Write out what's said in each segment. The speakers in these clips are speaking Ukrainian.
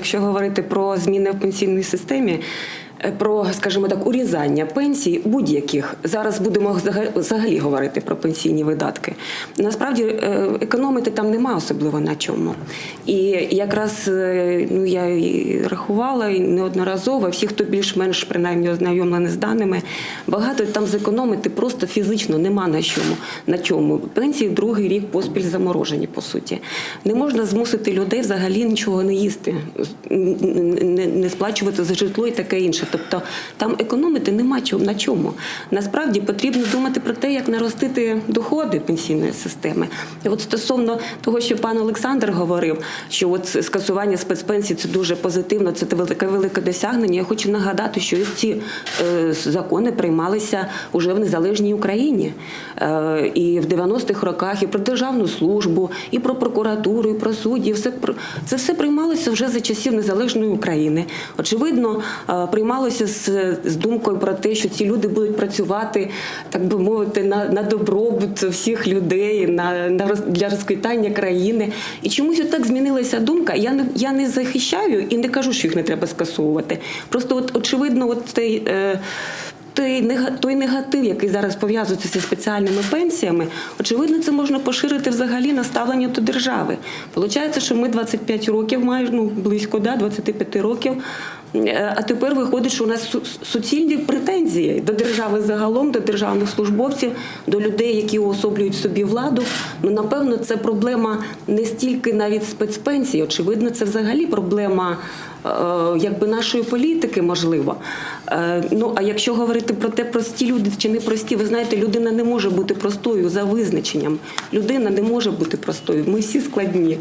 Якщо говорити про зміни в пенсійній системі, про, скажімо так, урізання пенсій будь-яких зараз будемо взага- взагалі говорити про пенсійні видатки. Насправді е, економити там нема особливо на чому. І якраз е, ну я і рахувала і неодноразово, всі, хто більш-менш принаймні ознайомлені з даними, багато там зекономити просто фізично нема на чому. На чому пенсії другий рік поспіль заморожені, по суті. Не можна змусити людей взагалі нічого не їсти, не сплачувати за житло і таке інше. Тобто там економити нема на чому. Насправді потрібно думати про те, як наростити доходи пенсійної системи. І от стосовно того, що пан Олександр говорив, що от скасування спецпенсій це дуже позитивно, це велике велике досягнення. Я хочу нагадати, що ці е, закони приймалися уже в незалежній Україні. Е, і в 90-х роках і про державну службу, і про прокуратуру, і про суддів. Все це все приймалося вже за часів незалежної України. Очевидно, е, приймалося з, з думкою про те, що ці люди будуть працювати, так би мовити, на, на добробут всіх людей, на, на роз- для розквітання країни. І чомусь так змінилася думка. Я не я не захищаю і не кажу, що їх не треба скасовувати. Просто, от очевидно, от цей. Е, той негатив, який зараз пов'язується зі спеціальними пенсіями, очевидно, це можна поширити взагалі на ставлення до держави. Получається, що ми 25 років, майже ну близько да, 25 років. Е, А тепер виходить, що у нас суцільні претензії до держави загалом, до державних службовців, до людей, які уособлюють собі владу. Ну напевно, це проблема не стільки навіть спецпенсій. Очевидно, це взагалі проблема е, якби нашої політики, можливо. Е, Ну а якщо говорити про те, прості люди чи не прості, ви знаєте, людина не може бути простою за визначенням. Людина не може бути простою. Ми всі складні.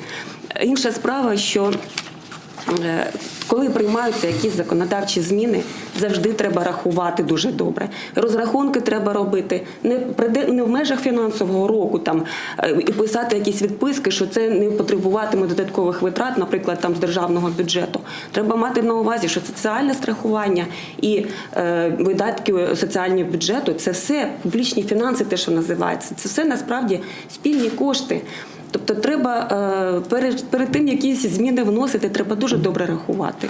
Інша справа, що коли приймаються якісь законодавчі зміни, завжди треба рахувати дуже добре. Розрахунки треба робити не не в межах фінансового року там е, і писати якісь відписки, що це не потребуватиме додаткових витрат, наприклад, там з державного бюджету. Треба мати на увазі, що соціальне страхування і е, видатки соціального бюджету це все публічні фінанси, те, що називається. Це все насправді спільні кошти. Тобто, треба е, перед, перед тим якісь зміни вносити, треба дуже добре рахувати.